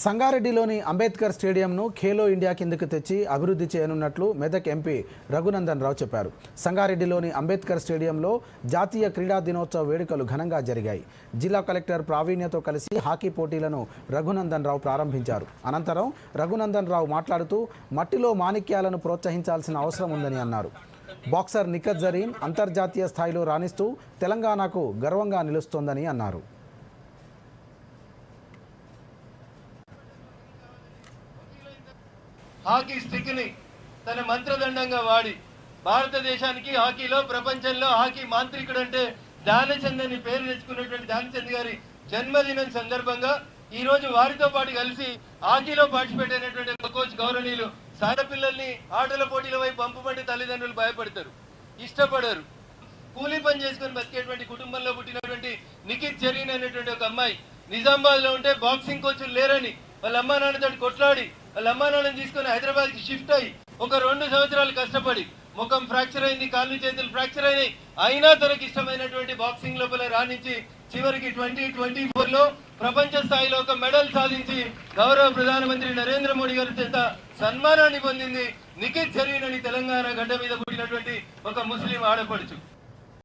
సంగారెడ్డిలోని అంబేద్కర్ స్టేడియంను ఖేలో ఇండియా కిందకు తెచ్చి అభివృద్ధి చేయనున్నట్లు మెదక్ ఎంపీ రఘునందన్ రావు చెప్పారు. సంగారెడ్డిలోని అంబేద్కర్ స్టేడియంలో జాతీయ క్రీడా దినోత్సవ వేడుకలు ఘనంగా జరిగాయి. జిల్లా కలెక్టర్ ప్రావీణ్యతో కలిసి హాకీ పోటీలను రఘునందన్ రావు ప్రారంభించారు. అనంతరం రఘునందన్ రావు మాట్లాడుతూ మట్టిలో మాణిక్యాలను ప్రోత్సహించాల్సిన అవసరం ఉందని అన్నారు. బాక్సర్ నిఖత్ జరీన్ అంతర్జాతీయ స్థాయిలో రాణిస్తూ తెలంగాణకు గర్వంగా నిలుస్తోందని అన్నారు. హాకీ స్టిక్ని తన మంత్రదండంగా వాడి భారతదేశానికి హాకీలో ప్రపంచంలో హాకీ మాంత్రికుడు అంటే ధ్యానచంద్ అని పేరు తెచ్చుకున్నటువంటి ధ్యానచంద్ గారి జన్మదినం సందర్భంగా ఈ రోజు వారితో పాటు కలిసి హాకీలో పార్టిసిపేట్ అయినటువంటి ఒక కోచ్ గౌరవనీయులు సాయ పిల్లల్ని ఆటల పోటీల వైపు పంపమంటే తల్లిదండ్రులు భయపడతారు ఇష్టపడరు. కూలీ పని చేసుకొని బతికేటువంటి కుటుంబంలో పుట్టినటువంటి నిఖిత్ జరీన్ అనేటువంటి ఒక అమ్మాయి నిజామాబాద్లో ఉంటే బాక్సింగ్ కోచ్లు లేరని వాళ్ళ అమ్మా నాన్నతో కొట్లాడి వాళ్ళ అమ్మా తీసుకొని హైదరాబాద్కి షిఫ్ట్ అయ్యి ఒక రెండు సంవత్సరాలు కష్టపడి ముఖం ఫ్రాక్చర్ అయింది కాళ్ళు చేతులు ఫ్రాక్చర్ అయినాయి. అయినా తనకి ఇష్టమైనటువంటి బాక్సింగ్ లోపల రాణించి చివరికి ట్వంటీ ట్వంటీ ఫోర్లో ప్రపంచ స్థాయిలో ఒక మెడల్ సాధించి గౌరవ ప్రధానమంత్రి నరేంద్ర మోడీ గారి చేత సన్మానాన్ని పొందింది నిఖిత్ జరీన్ అని తెలంగాణ గడ్డ మీద పుట్టినటువంటి ఒక ముస్లిం ఆడపడుచు.